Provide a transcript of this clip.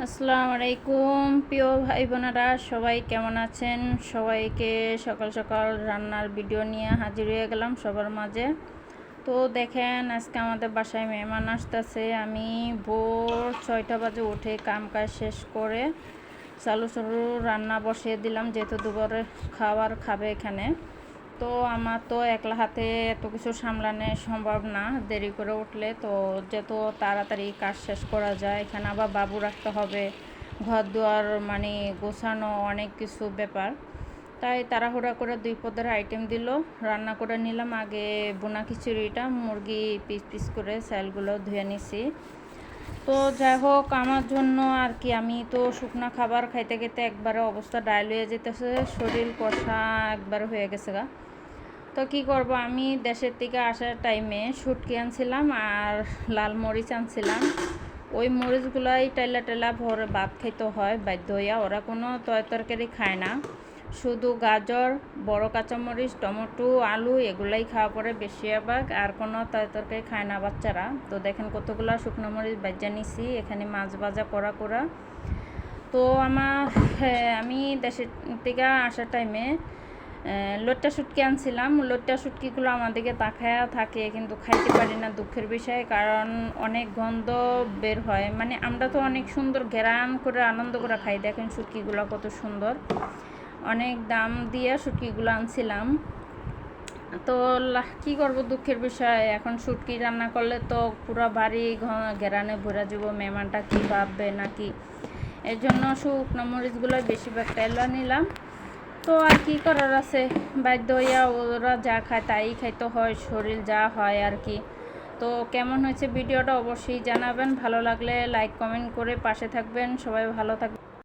আসসালামু আলাইকুম প্রিয় ভাই বোনেরা সবাই কেমন আছেন? সবাইকে সকাল সকাল রান্নার ভিডিও নিয়ে হাজির হয়ে গেলাম সবার মাঝে। তো দেখেন, আজকে আমাদের বাসায় মেহমান আসতেছে। আমি ভোর ছয়টা বাজে উঠে কাম কাজ শেষ করে চালু চালু রান্না বসিয়ে দিলাম, যেহেতু দুপুরে খাবার খাবে এখানে। তো আমার তো একলা হাতে এত কিছু সামলানো সম্ভব না, দেরি করে উঠলে তো যত তাড়াতাড়ি কাজ শেষ করা যায়, এখানে আবার বাবু রাখতে হবে ঘর দুয়ার মানে গোছানো অনেক কিছু ব্যাপার। তাই তাড়াহুড়া করে দুই পদের আইটেম দিল, রান্না করে নিলাম, আগে বোনা খিচুড়িটা, মুরগি পিস পিস করে স্যালগুলো ধুয়ে নিছি। তো যাই হোক, আমার জন্য আর কি, আমি তো শুকনো খাবার খাইতে খেতে একবারে অবস্থা ডায়ল হয়ে যেতেছে, শরীর কষা একবার হয়ে গেছে গা। তো কি করব, আমি দেশের থেকে আসার টাইমে শুটকি আনছিলাম আর লাল মরিচ আনছিলাম। ওই মরিচগুলাই টাইলা টেলা ভরে ভাত খাইতে হয়, বাধ্য হইয়া। ওরা কোনো তরকারি খায় না। শুধু গাজর, বড় কাঁচামরিচ, টমেটো, আলু এগুলাই খাওয়া পরে বেশি আবাক আর কোনো তরকারি খায় না বাচ্চারা। তো দেখেন কতগুলো শুকনো মরিচ বাজ্যা নিছি, এখানে মাছ ভাজা করা করা তো আমার আমি দেশের থেকে আসার টাইমে লোট্টা শুটকি আনছিলাম। লোট্টা শুটকিগুলো আমাদেরকে তাকায়া থাকে, কিন্তু খাইতে পারি না দুঃখের বিষয়, কারণ অনেক গন্ধ বের হয়। মানে আমরা তো অনেক সুন্দর ঘেরান করে আনন্দ করে খাই। দেখেন শুটকিগুলো কত সুন্দর। অনেক দাম দিয়ে শুটকিগুলো আনছিলাম। তো কি করব দুঃখের বিষয়, এখন শুটকি রান্না করলে তো পুরো বাড়ি ঘেরানে ভরে যাব, মেহমানটা কী ভাববে নাকি? এর জন্য শুকনো মরিচগুলো বেশিরভাগ তেলা নিলাম। তো আর কি করার আছে? বাধ্য হইয়া ওরা যা খায় তাই খাইতে হয়, শরীর যা হয় আর কি। তো কেমন হয়েছে ভিডিওটা অবশ্যই জানাবেন। ভালো লাগলে লাইক কমেন্ট করে পাশে থাকবেন। সবাই ভালো থাকবেন।